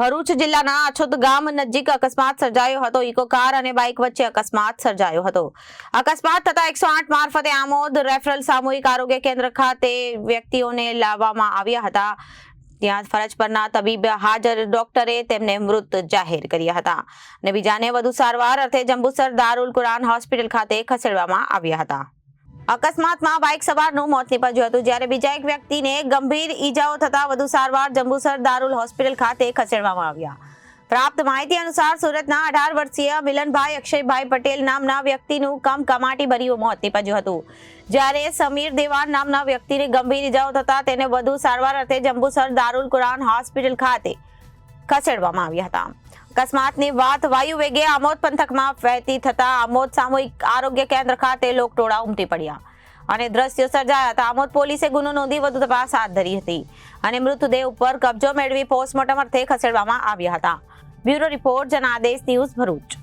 ભરૂચ જિલ્લાના અછોદ ગામ નજીક અકસ્માત સર્જાયો હતો. ઇકો કાર અને બાઇક વચ્ચે અકસ્માત સર્જાયો હતો. અકસ્માત થતા એકસો મારફતે આમોદ રેફરલ સામૂહિક આરોગ્ય કેન્દ્ર ખાતે વ્યક્તિઓને લાવવામાં આવ્યા હતા. ત્યાં ફરજ પરના તબીબ હાજર ડોક્ટરે તેમને મૃત જાહેર કર્યા હતા. અને બીજાને વધુ સારવાર અર્થે જંબુસર દારૂલ કુરાન હોસ્પિટલ ખાતે ખસેડવામાં આવ્યા હતા. અકસ્માતમાં બાઇક સવારનું મોત નીપજ્યું હતું, જ્યારે બીજા એક વ્યક્તિને ગંભીર ઈજાઓ થતા વધુ સારવાર જંબુસર દારૂલ હોસ્પિટલ ખાતે ખસેડવામાં આવ્યા. પ્રાપ્ત માહિતી અનુસાર સુરતના અઢાર વર્ષીય મિલનભાઈ અક્ષયભાઈ પટેલ નામના વ્યક્તિનું કમ કમાટી ભર્યું મોત નીપજ્યું હતું. જ્યારે સમીર દેવાન નામના વ્યક્તિને ગંભીર ઈજાઓ થતા તેને વધુ સારવાર અર્થે જંબુસર દારૂલ કુરાન હોસ્પિટલ ખાતે ખસેડવામાં આવ્યા હતા. અકસ્માતની વાત વાયુ વેગે આમોદ પંથકમાં વહેતી થતા આમોદ સામૂહિક આરોગ્ય કેન્દ્ર ખાતે લોકટોળા ઉમટી પડ્યા અને દ્રશ્યો સર્જાયા હતા આમોદ પોલીસે ગુનો નોંધી વધુ તપાસ હાથ ધરી હતી અને મૃતદેહ ઉપર કબજો મેળવી પોસ્ટમોર્ટમ અર્થે ખસેડવામાં આવ્યા હતા. Bureau report Janadesh news Bharuch.